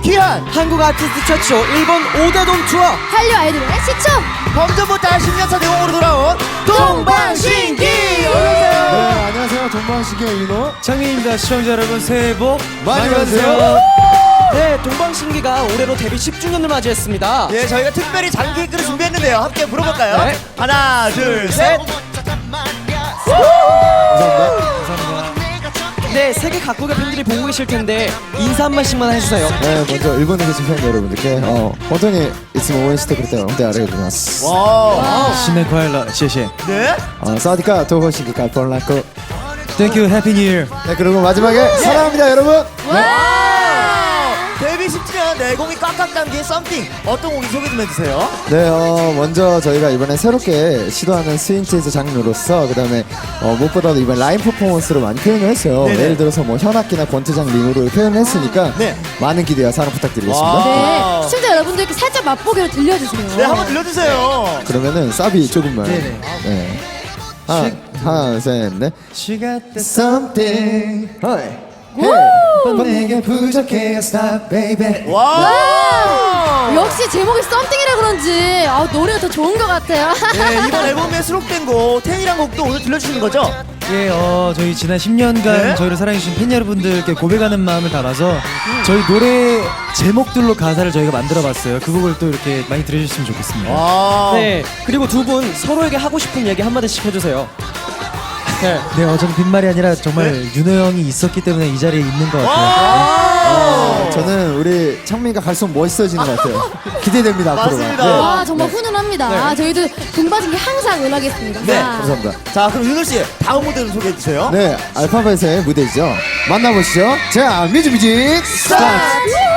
귀한. 한국 아티스트 최초 일본 5대돔 투어. 한류 아이돌의 시초 범전부터 10년차 내공으로 돌아온 동방신기. 네, 어서오세요. 안녕하세요. 동방신기의 윤호. 창민입니다. 시청자 여러분 새해 복 많이 받으세요. 네 동방신기가 올해로 데뷔 10주년을 맞이했습니다. 예 저희가 특별히 장기 글을 준비했는데요. 함께 불러볼까요? 네. 하나 둘 셋. 감사합니다. 네, 세계 각국의 팬들이 보고 계실 텐데 인사 한 번씩만 해주세요. 네, 먼저 일본에 계신 팬 여러분들께 어, 본토니 이츠모 오엔시테 그랬대요. 네, 아리가토마스. 와우. 신의 과일라, 시시. 네? 어, 사디카 도호시니까 볼라코. Thank you, Happy New Year. 네, 그리고 마지막에 네. 사랑합니다, 여러분. 와! 뷔 10주년 내공이 꽉꽉 담긴 썸띵 어떤 곡이 소개 좀 해주세요 네, 어, 먼저 저희가 이번에 새롭게 시도하는 스윙체이즈 장르로서 그다음에 어, 무엇보다도 이번 라인 퍼포먼스로 많이 표현을 했어요. 네네. 예를 들어서 뭐 현악기나 권투장 링으로 표현을 했으니까 네. 많은 기대와 사랑 부탁드리겠습니다. 와. 네 시청자 여러분들께 살짝 맛보기로 들려주세요 네 한번 들려주세요 그러면은 사비 조금만. 네네. 네. 하나, 하나, 셋, 넷. She got the Something. Hey. 내게 부족해 stop baby. 와 역시 제목이 썸띵이라 그런지 아, 노래가 더 좋은 것 같아요 네, 이번 앨범에 수록된 곡 텐이란 곡도 오늘 들려주시는 거죠? 예, 어, 저희 지난 10년간 네? 저희를 사랑해주신 팬 여러분들께 고백하는 마음을 담아서 저희 노래 제목들로 가사를 저희가 만들어봤어요. 그 곡을 또 이렇게 많이 들으셨으면 좋겠습니다. 와 네 그리고 두 분 서로에게 하고 싶은 얘기 한마디씩 해주세요 네. 네, 어, 저는 빈말이 아니라 정말 윤호 형이 있었기 때문에 이 자리에 있는 것 같아요. 와 저는 우리 창민이가 갈수록 멋있어지는 것 같아요. 기대됩니다 앞으로가. 맞습니다. 네. 와 정말 훈훈합니다 아, 저희도 동방신기 항상 응하겠습니다 네, 자, 감사합니다. 자 그럼 윤호 씨 다음 무대를 소개해 주세요 네, 알파벳의 무대죠. 만나보시죠. 자, 뮤직뮤직 스타트!